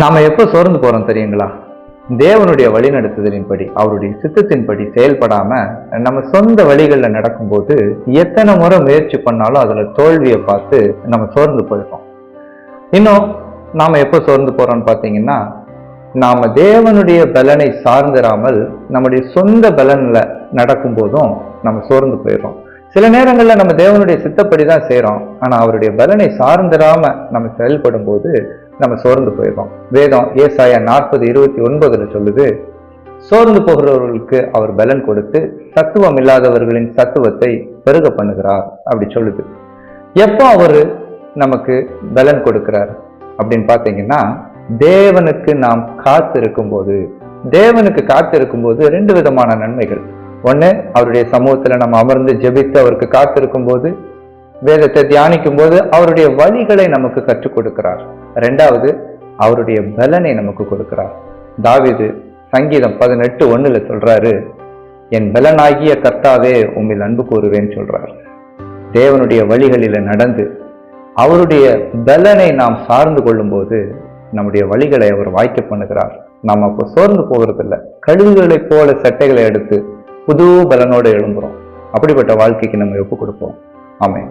நாம் எப்போ சோர்ந்து போகிறோம் தெரியுங்களா? தேவனுடைய வழிநடத்துதலின்படி அவருடைய சித்தத்தின்படி செயல்படாம நம்ம சொந்த வழிகளில் நடக்கும்போது எத்தனை முறை முயற்சி பண்ணாலும் அதில் தோல்வியை பார்த்து நம்ம சோர்ந்து போயிருக்கோம் இன்னும் நாம் எப்போ சோர்ந்து போகிறோன்னு பார்த்தீங்கன்னா நாம் தேவனுடைய பலனை சார்ந்திராமல் நம்முடைய சொந்த பலனில் நடக்கும் போதும் நம்ம சோர்ந்து போயிடுறோம். சில நேரங்களில் நம்ம தேவனுடைய சித்தப்படி தான் செய்கிறோம் ஆனால் அவருடைய பலனை சார்ந்திராம நம்ம செயல்படும் போது நம்ம சோர்ந்து போயிடும் வேதம் ஏசாயா நாற்பது இருபத்தி ஒன்பதுல சொல்லுது சோர்ந்து போகிறவர்களுக்கு அவர் பலன் கொடுத்து சத்துவம் இல்லாதவர்களின் சத்துவத்தை பெருக பண்ணுகிறார் அப்படி சொல்லுது. எப்போ அவரு நமக்கு பலன் கொடுக்கிறார் அப்படின்னு பார்த்தீங்கன்னா தேவனுக்கு நாம் காத்திருக்கும் இருக்கும்போது தேவனுக்கு காத்திருக்கும் இருக்கும்போது ரெண்டு விதமான நன்மைகள். ஒன்று அவருடைய சமூகத்தில் நம்ம அமர்ந்து ஜெபித்து அவருக்கு காத்திருக்கும் போது வேதத்தை தியானிக்கும் போது அவருடைய வழிகளை நமக்கு கற்றுக் கொடுக்கிறார். ரெண்டாவது அவருடைய பலனை நமக்கு கொடுக்கிறார். தாவிது சங்கீதம் பதினெட்டு ஒன்றில் சொல்றாரு என் பலனாகிய கர்த்தாவே உம்மில் அன்பு கூறுவேன்னு சொல்றார். தேவனுடைய வழிகளில நடந்து அவருடைய பலனை நாம் சார்ந்து கொள்ளும்போது நம்முடைய வழிகளை அவர் வாய்க்க பண்ணுகிறார். நாம் அப்போ சோர்ந்து போகிறதில்ல கழுகுகளைப் போல சட்டைகளை எடுத்து புது பலனோடு எழும்புகிறோம் அப்படிப்பட்ட வாழ்க்கைக்கு நம்ம ஒப்பு கொடுப்போம். ஆமென்.